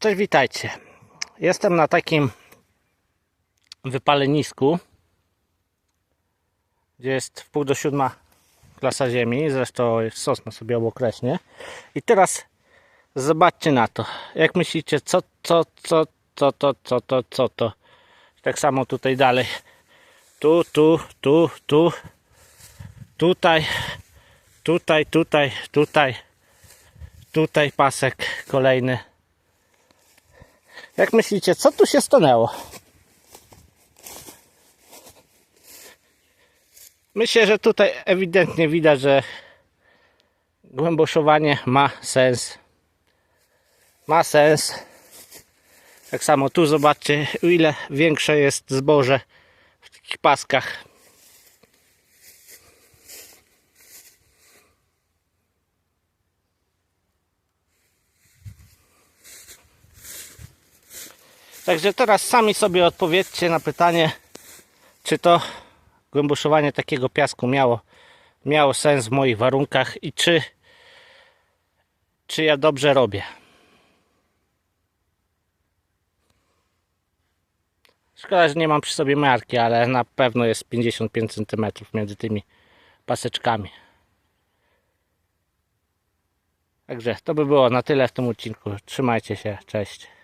Cześć, witajcie. Jestem na takim wypalenisku, gdzie jest w pół do siódma klasa ziemi, zresztą sosna sobie obok rośnie. I teraz zobaczcie na to. Jak myślicie, co, co, co, co, to, co, to, co to? Tak samo tutaj dalej. Tu, tu, tu, tu, tutaj, tutaj, tutaj, tutaj, tutaj pasek kolejny. Jak myślicie, co tu się stanęło? Myślę, że tutaj ewidentnie widać, że głęboszowanie ma sens. Ma sens. Tak samo tu zobaczcie, ile większe jest zboże w takich paskach. Także teraz sami sobie odpowiedzcie na pytanie, czy to głęboszowanie takiego piasku miało, miało sens w moich warunkach i czy, czy ja dobrze robię. Szkoda, że nie mam przy sobie miarki, ale na pewno jest 55 cm między tymi paseczkami. Także to by było na tyle w tym odcinku. Trzymajcie się, cześć.